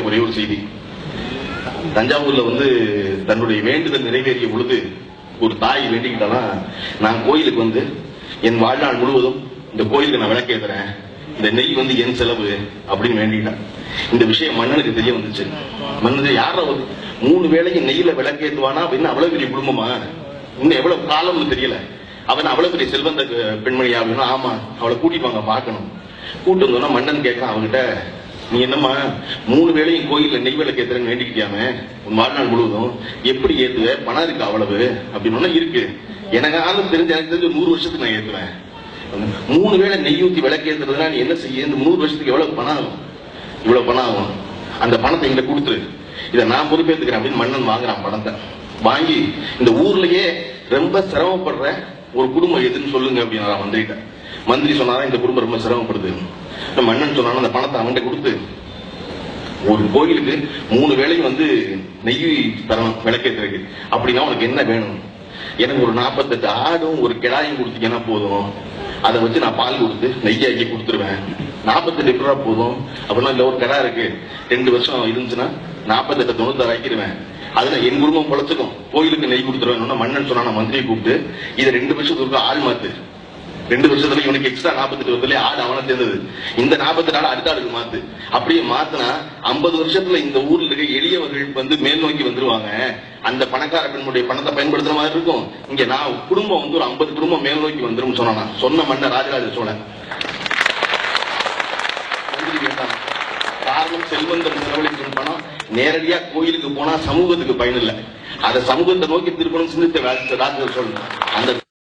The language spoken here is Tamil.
ஒரே ஒரு செய்தி. தஞ்சாவூர்ல வந்து தன்னுடைய வேண்டுதல் நிறைவேறிய பொழுது ஒரு தாய் வேண்டிக்கிட்டாலாம் நான் கோயிலுக்கு வந்து என் வாழ்நாள் முழுவதும் இந்த கோயிலுக்கு நான் விளக்கேத்துறேன். இந்த நெய் வந்து என் செலவு அப்படின்னு வேண்டிக்கிட்டேன். இந்த விஷயம் மன்னனுக்கு தெரிய வந்துச்சு. மன்னன் யார ஒரு மூணு வேளையும் நெய்யில விளக்கேத்துவானா? அப்படின்னு அவ்வளவு பெரிய குடும்பமா? இன்னும் எவ்வளவு காலம்னு தெரியல. அவன் அவ்வளவு பெரிய செல்வந்த பெண்மணியா அப்படின்னா ஆமா. அவளை கூட்டிட்டு வாங்க பார்க்கணும். கூட்டு வந்தோம்னா மன்னன் கேட்கலாம் அவங்கிட்ட நீ என்னம்மா மூணு வேளையும் கோயில்ல நெய் விளக்கு ஏற்றுறேன்னு வேண்டிக்கிட்டியாம? உன் வாழ்நாள் முழுவதும் எப்படி ஏத்துவ? பணம் இருக்கு அவ்வளவு? அப்படின்னு இருக்கு. எனக்கு ஆளும் தெரிஞ்ச எனக்கு தெரிஞ்ச நூறு வருஷத்துக்கு நான் ஏத்துவேன். மூணு வேளை நெய் ஊத்தி விளக்கு ஏத்துறதுனா நீ என்ன செய்ய? இந்த நூறு வருஷத்துக்கு எவ்வளவு பணம் ஆகும்? இவ்வளவு பணம் ஆகும். அந்த பணத்தை எங்கிட்ட கொடுத்துரு. இதை நான் பொறுப்பேத்துக்கிறேன் அப்படின்னு மன்னன் வாங்குறான் பணத்தை. வாங்கி இந்த ஊர்லயே ரொம்ப சிரமப்படுற ஒரு குடும்பம் எதுன்னு சொல்லுங்க அப்படின்னு மந்திரிட்ட. மந்திரி சொன்னாரா இந்த குடும்பம் ரொம்ப சிரமப்படுது. மன்னன் சொன்னாலும் அந்த பணத்தை அவன்கிட்ட கொடுத்து ஒரு கோயிலுக்கு மூணு வேளையும் வந்து நெய் தரணும் திறகு அப்படின்னா உனக்கு என்ன வேணும்? எனக்கு ஒரு நாற்பத்தெட்டு ஆடும் ஒரு கிடாயும் கொடுத்தீங்கன்னா போதும். அதை வச்சு நான் பால் கொடுத்து நெய்யாக்கி கொடுத்துருவேன். நாற்பத்தெட்டு ரூபா போதும்? அப்படின்னா இல்ல ஒரு கடா இருக்கு. ரெண்டு வருஷம் இருந்துச்சுன்னா நாற்பத்தெட்டு தொண்ணூத்தாறு ஆக்கிடுவேன். அதுல என் குடும்பம் பொழைச்சிக்கும். கோயிலுக்கு நெய் கொடுத்துருவேன் மன்னன் சொன்னா மந்திரியை கூப்பிட்டு இதை ரெண்டு வருஷத்துக்கு ஆள் மாத்து. ரெண்டு வருஷத்துல இவனுக்கு எக்ஸ்ட்ரா நாற்பத்தெட்டு வருஷத்துல ஆடு அவனை சேர்ந்தது. இந்த நாற்பத்தி நாள் அடுத்த ஆளுக்கு மாத்து. அப்படியே மாத்தினா ஐம்பது வருஷத்துல இந்த ஊர்ல இருக்க எளியவர்கள் வந்து மேல் நோக்கி வந்துருவாங்க. அந்த பணக்கார பெண்ணுடைய பணத்தை பயன்படுத்துற மாதிரி இருக்கும். இங்க நான் குடும்பம் வந்து ஒரு ஐம்பது குடும்பம் மேல் நோக்கி வந்துரும் சொன்னா சொன்ன மன்னர் ராஜராஜ சோழன். கேட்டான். காரணம் செல்வந்தர் செலவழிக்கும் பணம். நேரடியா கோயிலுக்கு போனா சமூகத்துக்கு பயன் இல்லை. அதை சமூகத்தை நோக்கி திருப்பணம் சிந்தித்த ராஜராஜ சோழன். அந்த